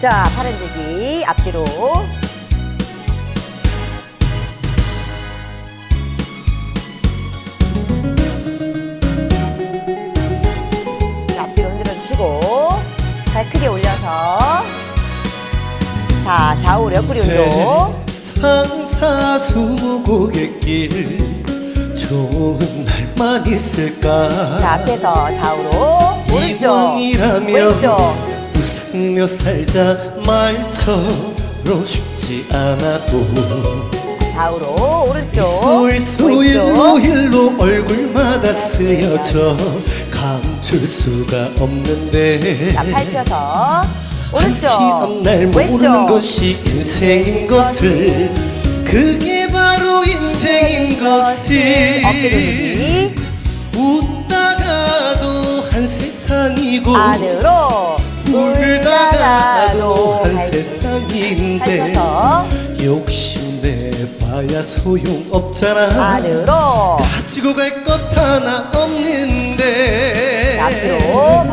자, 팔 흔들기 앞뒤로. 자, 앞뒤로 흔들어 주시고 발 크게 올려서 자, 좌우로 옆구리 운동. 상사수 고갯길 좋은 날만 있을까 자, 앞에서 좌우로 오른쪽. 이왕이라면 왼쪽. 웃으며 살자 말처럼 쉽지 않아도 좌우로 오른쪽. 쏠쏠 일로 왼쪽. 일로 얼굴마다 쓰여져 감출 수가 없는데 자, 한치 오른쪽. 앞날 모르는 왼쪽. 것이 인생인 것을 그게 바로 인생인 것을 어깨 돌리기. 웃다가도 한 세상이고 안으로. 울다가도 한발 세상인데 욕심내봐야 소용없잖아. 안으로. 가지고 갈 것 하나 없는데. 자, 앞으로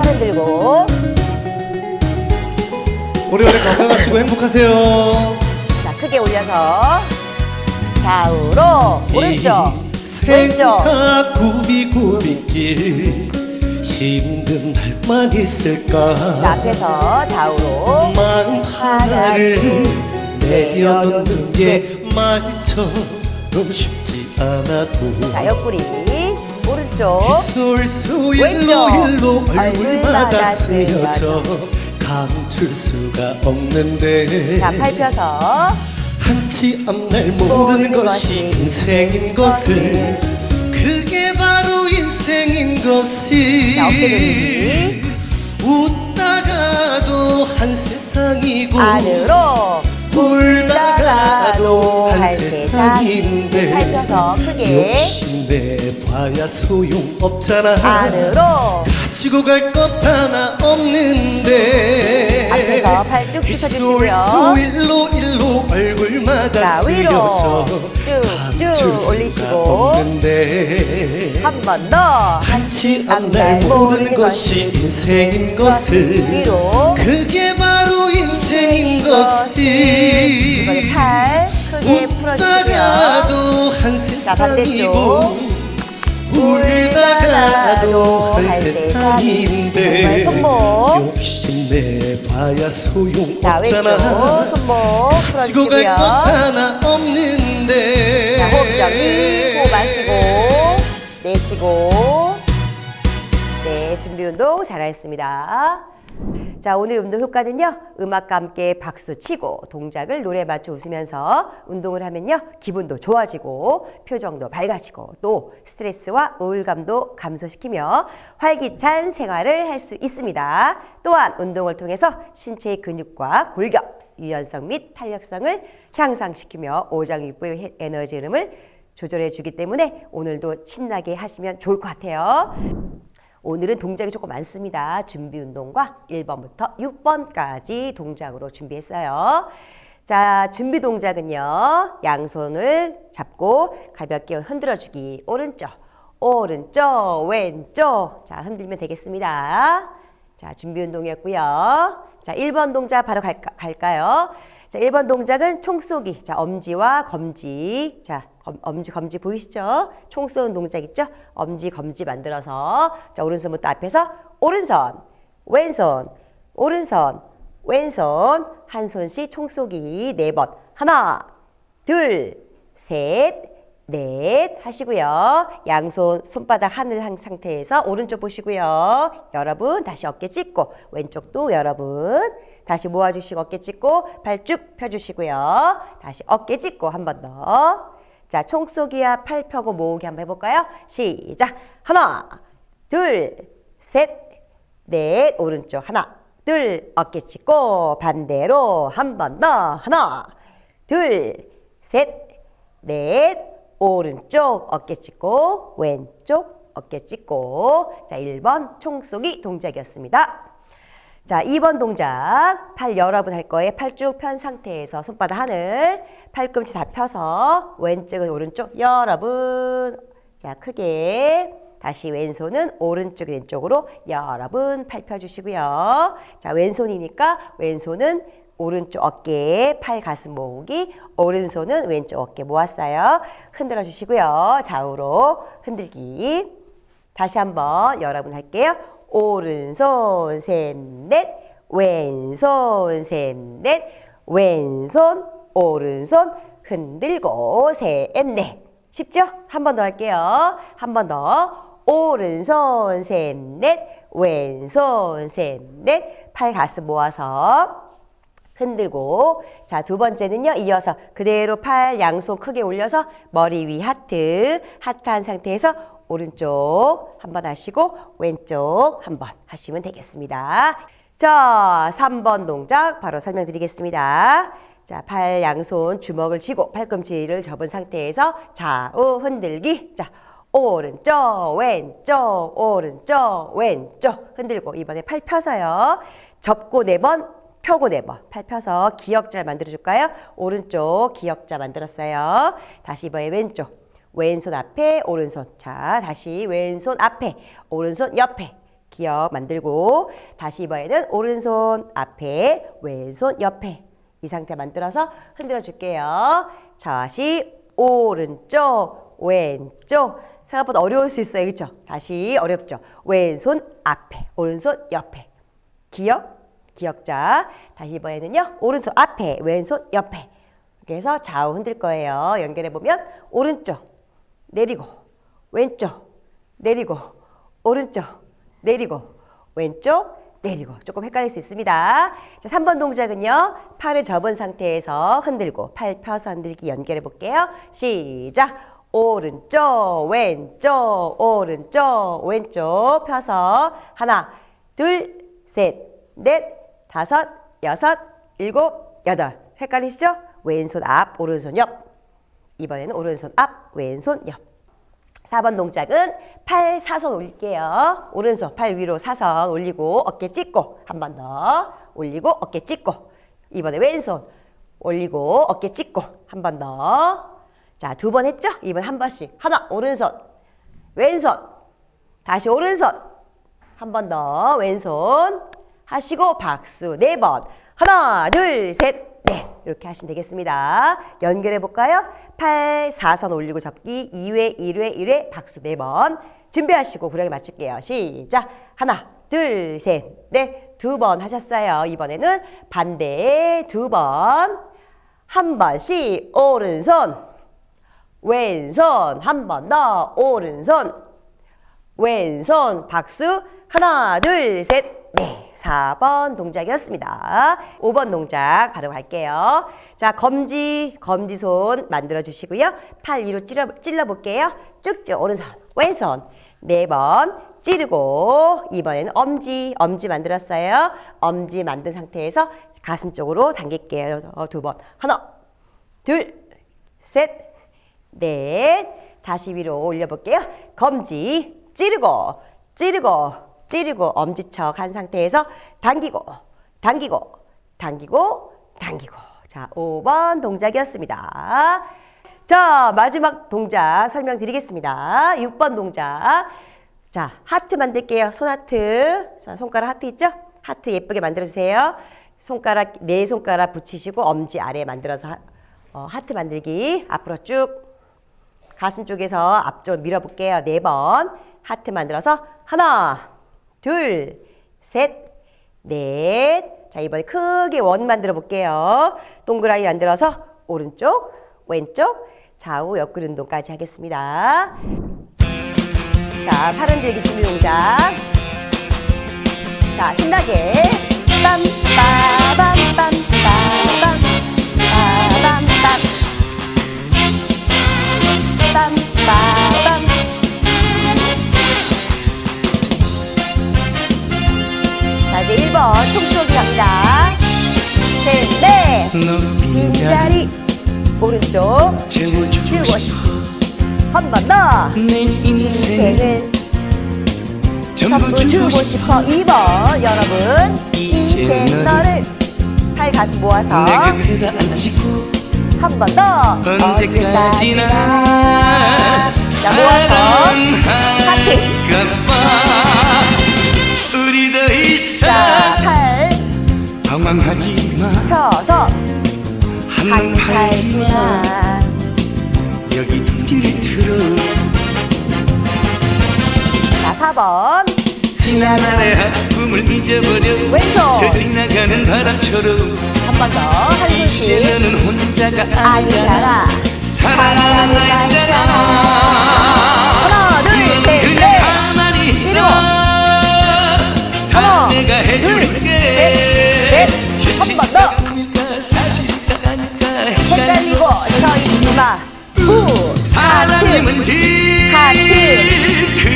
팔 흔들고. 오래오래 건강하시고 행복하세요. 자, 크게 올려서. 좌우로 오른쪽. 이 왼쪽. 생사 구비구비길 힘든 날만 있을까? 자, 앞에서 좌우로 마음 하나를 내려놓는 게 말처럼 쉽지 않아도 자, 옆구리 오른쪽. 일로 왼쪽. 일로 얼굴마다 얼굴마다 쓰여져 감출 수가 없는데 자, 팔 펴서 한치 앞날 모르는 것이 것이 인생인 것을 인생인 자, 것이. 웃다가도 한 세상이고 안으로 울다가도 한한 세상인데 펴서 크게 욕심내 봐야 소용없잖아 안으로 가지고 갈 것 하나 없는데 앞에서 팔쭉 펴주시고요. 쏠쏠 일로 일로 얼굴마다 자, 위로 쓰여져 쭉, 감출 쭉 수가 올리시고. 없는데 한 번 더. 한치 앞날 모르는 것이 인생인 것을. 위로 그게 바로 인생인 이번에 것이. 팔 크게 풀어주시고요. 웃다가도 한 자, 세상이고 울다가도 한 할 세상인데. 세상. 손목. 욕심내봐야 자 소용없잖아. 왼쪽 손목 가지고 갈 풀어주시고요. 것 하나 없는데. 자 호흡 정리 호흡 마시고 내쉬고. 네 준비 운동 잘하셨습니다. 자 오늘 운동 효과는요 음악과 함께 박수 치고 동작을 노래 맞춰 웃으면서 운동을 하면요 기분도 좋아지고 표정도 밝아지고 또 스트레스와 우울감도 감소시키며 활기찬 생활을 할 수 있습니다. 또한 운동을 통해서 신체의 근육과 골격 유연성 및 탄력성을 향상시키며 오장육부의 에너지 흐름을 조절해 주기 때문에 오늘도 신나게 하시면 좋을 것 같아요. 오늘은 동작이 조금 많습니다. 준비 운동과 1번부터 6번까지 동작으로 준비했어요. 자, 준비 동작은요. 양손을 잡고 가볍게 흔들어 주기. 오른쪽, 오른쪽, 왼쪽. 자, 흔들면 되겠습니다. 자, 준비 운동이었고요. 자, 1번 동작 바로 갈까, 갈까요? 자, 1번 동작은 총 쏘기. 자, 엄지와 검지. 자, 검, 엄지, 검지 보이시죠? 총 쏘는 동작 있죠? 엄지, 검지 만들어서. 자, 오른손부터 앞에서 오른손, 왼손, 오른손, 왼손. 한 손씩 총 쏘기 네 번. 하나, 둘, 셋, 넷 하시고요. 양손 손바닥 하늘 한 상태에서 오른쪽 보시고요. 여러분 다시 어깨 찢고 왼쪽도 여러분 다시 모아주시고 어깨 찢고 발 쭉 펴주시고요. 다시 어깨 찢고 한 번 더. 자 총 쏘기와 팔 펴고 모으기 한번 해볼까요? 시작. 하나, 둘, 셋, 넷 오른쪽 하나, 둘 어깨 찢고 반대로 한 번 더 하나, 둘, 셋, 넷 오른쪽 어깨 찢고 왼쪽 어깨 찢고 자 1번 총 쏘기 동작이었습니다. 자 2번 동작 팔 여러분 할 거예요. 팔 쭉 편 상태에서 손바닥 하늘 팔꿈치 다 펴서 왼쪽은 오른쪽 여러분 자 크게 다시 왼손은 오른쪽 왼쪽으로 여러분 팔 펴주시고요. 자 왼손이니까 왼손은 오른쪽 어깨에 팔 가슴 모으기, 오른손은 왼쪽 어깨 모았어요. 흔들어 주시고요. 좌우로 흔들기. 다시 한번 여러분 할게요. 오른손 셋, 넷, 왼손 셋, 넷, 왼손, 오른손 흔들고 셋, 넷. 쉽죠? 한 번 더 할게요. 한 번 더. 오른손 셋, 넷, 왼손 셋, 넷. 팔 가슴 모아서 흔들고 자 두 번째는요 이어서 그대로 팔 양손 크게 올려서 머리 위 하트 하트 한 상태에서 오른쪽 한 번 하시고 왼쪽 한 번 하시면 되겠습니다 자 3번 동작 바로 설명드리겠습니다 자 팔 양손 주먹을 쥐고 팔꿈치를 접은 상태에서 좌우 흔들기 자 오른쪽 왼쪽 오른쪽 왼쪽 흔들고 이번에 팔 펴서요 접고 네 번 펴고 네 번. 팔 펴서 기역자 만들어 줄까요? 오른쪽 기역자 만들었어요. 다시 이번에 왼쪽. 왼손 앞에 오른손. 자, 다시 왼손 앞에 오른손 옆에. 기역 만들고 다시 이번에는 오른손 앞에 왼손 옆에 이 상태 만들어서 흔들어 줄게요. 다시 오른쪽 왼쪽 생각보다 어려울 수 있어요. 그렇죠? 다시 어렵죠. 왼손 앞에 오른손 옆에 기역 기역자. 다시 이번에는요. 오른손 앞에, 왼손 옆에. 그래서 좌우 흔들 거예요. 연결해 보면 오른쪽 내리고 왼쪽 내리고 오른쪽 내리고 왼쪽 내리고 조금 헷갈릴 수 있습니다. 자, 3번 동작은요. 팔을 접은 상태에서 흔들고 팔 펴서 흔들기 연결해 볼게요. 시작. 오른쪽 왼쪽 오른쪽 왼쪽 펴서 하나 둘 셋 넷 다섯, 여섯, 일곱, 여덟. 헷갈리시죠? 왼손 앞, 오른손 옆. 이번에는 오른손 앞, 왼손 옆. 4번 동작은 팔 사선 올릴게요. 오른손 팔 위로 사선 올리고 어깨 찢고 한 번 더 올리고 어깨 찢고 이번에 왼손 올리고 어깨 찢고 한 번 더. 자, 두 번 했죠? 이번 한 번씩. 하나, 오른손. 왼손. 다시 오른손. 한 번 더. 왼손. 하시고 박수 네 번. 하나, 둘, 셋, 넷. 이렇게 하시면 되겠습니다. 연결해 볼까요? 팔, 사선 올리고 접기 2회, 1회, 1회 박수 네 번. 준비하시고 구령에 맞출게요. 시작. 하나, 둘, 셋, 넷. 두 번 하셨어요. 이번에는 반대 두 번. 한 번씩 오른손. 왼손 한 번 더 오른손 왼손 박수 하나 둘 셋 네 4번 동작이었습니다. 5번 동작 바로 갈게요. 자 검지 검지손 만들어 주시고요. 팔 위로 찔러, 찔러 볼게요. 쭉쭉 오른손 왼손. 네 번 찌르고 이번에는 엄지 엄지 만들었어요. 엄지 만든 상태에서 가슴 쪽으로 당길게요. 어, 두번. 하나 둘 셋 넷. 다시 위로 올려볼게요. 검지 찌르고 찌르고 찌르고 엄지척 한 상태에서 당기고 당기고 당기고 당기고 자 5번 동작이었습니다. 자 마지막 동작 설명드리겠습니다. 6번 동작 자 하트 만들게요. 손 하트 자 손가락 하트 있죠? 하트 예쁘게 만들어주세요. 손가락 네 손가락 붙이시고 엄지 아래 만들어서 하, 어, 하트 만들기 앞으로 쭉 가슴 쪽에서 앞쪽 밀어볼게요. 네 번. 하트 만들어서 하나, 둘, 셋, 넷. 자, 이번에 크게 원 만들어 볼게요. 동그라미 만들어서 오른쪽, 왼쪽, 좌우 옆구리 운동까지 하겠습니다. 자, 팔 흔들기 준비 동작. 자, 신나게. 빰, 빠밤, 빰, 1번 총쏘기 갑니다. 셋, 넷. 빈자리. 오른쪽. 채워주고 치우고 싶어 싶어. 한번 더. 내 인생 인생을 전부 주고 싶어 싶어. 2번, 여러분. 이제 너를 팔 가슴 모아서 한 번 더. 언제까지나 아픔을 잊어버려. 왼손. 스쳐 지나가는 바람처럼. 한 번 더 한손씩 이제 너는 혼자가 아니잖아. 아니잖아. 사랑하는 나 있잖아. 하나 너는 그냥 둘셋넷 가만히 있어. 하나, 다 내가 해줄게. 셋, 넷. 한번 더. 현실일까 사실일까 아닐까 헷갈리고 서지마. 후. 사랑이 하트. 뭔지 하트. 자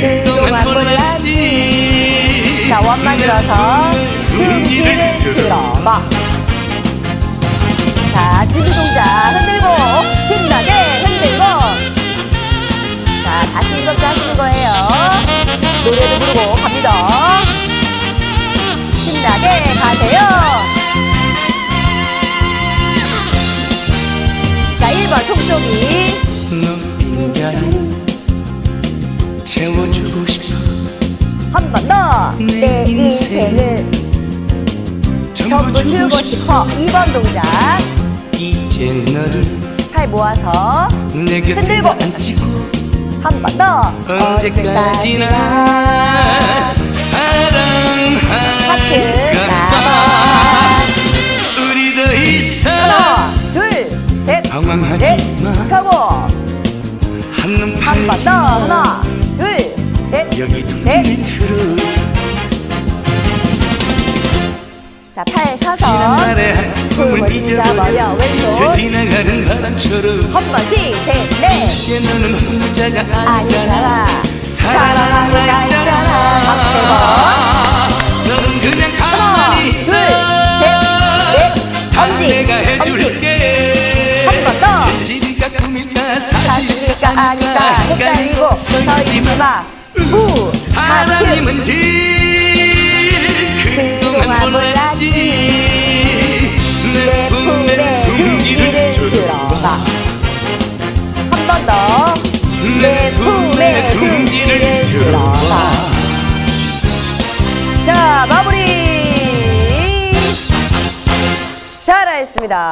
원만 들어서 둥지를 들어봐 자 준비 동작 흔들고 신나게 흔들고. 자 다시 이렇게 하시는 거예요. 노래도 부르고 갑니다. 신나게 가세요 인생을 전부 주고 싶어. 2번 동작. 이제 너를 팔 모아서 내 곁에 흔들고. 앉히고 한 번 더. 언제까지나 사랑할까봐 우리 더 이상 하나 둘셋넷 방황하지 마. 펴고. 한눈 팔지 더. 마. 하나 둘셋. 여기 넷. 둥지를 틀어 스쳐 지나가는 바람처럼 한 번씩 셋넷 이제 너는 혼자가 아니잖아. 사랑하는 나나 있잖아. 있잖아. 너는 그냥 하나 가만히 있어. 둘 셋 넷 다 내가 해줄게. 한번 더. 현실일까 꿈일까? 사실일까 사실일까? 아닐까? 헷갈리고 서있지마. 후. 사랑이 하트 뭔지 그동안 몰랐 ดา